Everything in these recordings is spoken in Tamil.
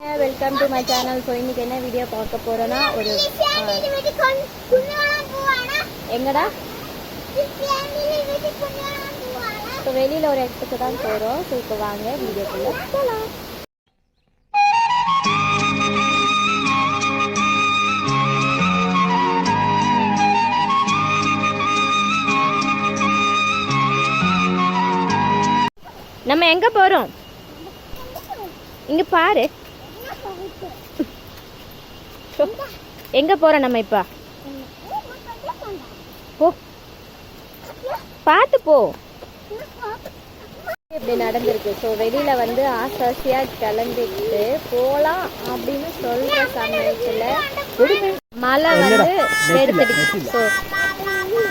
Welcome to my channel so இன்னைக்கு என்ன வீடியோ பார்க்க போறோம்னா ஒரு எங்கடா? இப்போ வெளியில் ஒரு இடத்துக்கு தான் போகிறோம் ஸோ இப்போ வாங்க வீடியோக்குள்ளே போகலாம் நம்ம எங்கே போகிறோம் இங்கே பாரு. எங்க போறோம் நம்ம இப்ப? போ. பார்த்து போ. இப்படி நடந்திருக்கு. ஸோ வெளியில வந்து ஆசாசியா கிளம்பிட்டு போலாம் அப்படின்னு சொல்ற சமயத்துல மழை வந்து எடுத்துடுச்சு ஸோ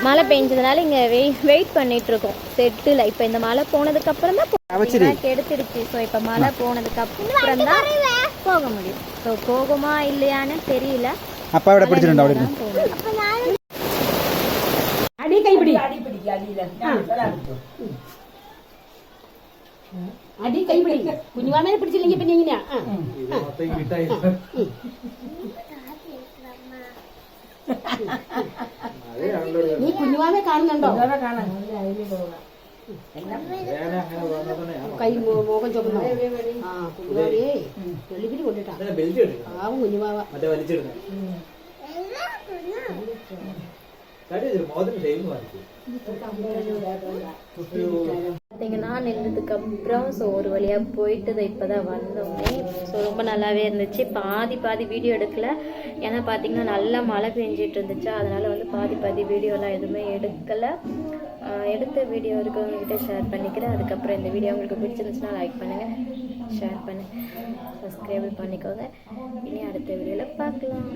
மழை பெஞ்சதுனால இங்க வெயிட் பண்ணிட்டு இருக்கோம். செட்டுல இப்ப இந்த மழை போனதுக்கு அப்புறம் தான் கெடுத்துடுச்சு ஸோ இப்ப மழை போனதுக்கு அப்புறம் தான் പോക മുടിയും പോകുമോ ഇല്ലയാന്ന് തെരിയില്ല. അപ്പ അവിടെ പിടിച്ചിട്ടുണ്ടോ അടി കൈപിടി അടി കൈപിടി പിടിച്ചില്ലെങ്കിൽ പിന്നെ ഇങ്ങനെയാ നീ കുഞ്ഞുമാമെ കാണുന്നുണ്ടോ? കാണാൻ கை பார்த்தீங்கன்னா நின்றதுக்கு ஸோ ஒரு வழியா போயிட்டு இப்போ தான் வந்தோமே ஸோ ரொம்ப நல்லாவே இருந்துச்சு பாதி பாதி வீடியோ எடுக்கல ஏன்னா பார்த்தீங்கன்னா நல்லா மழை பெஞ்சிட்டு இருந்துச்சு அதனால் வந்து பாதி பாதி வீடியோலாம் எதுவுமே எடுக்கலை. எடுத்த வீடியோ இருக்கவங்ககிட்ட ஷேர் பண்ணிக்கிறேன். அதுக்கப்புறம் இந்த வீடியோ உங்களுக்கு பிடிச்சிருந்துச்சுன்னா லைக் பண்ணுங்கள் ஷேர் பண்ணு சப்ஸ்கிரைப் பண்ணிக்கோங்க. இனி அடுத்த வீடியோவில் பார்க்கலாம்.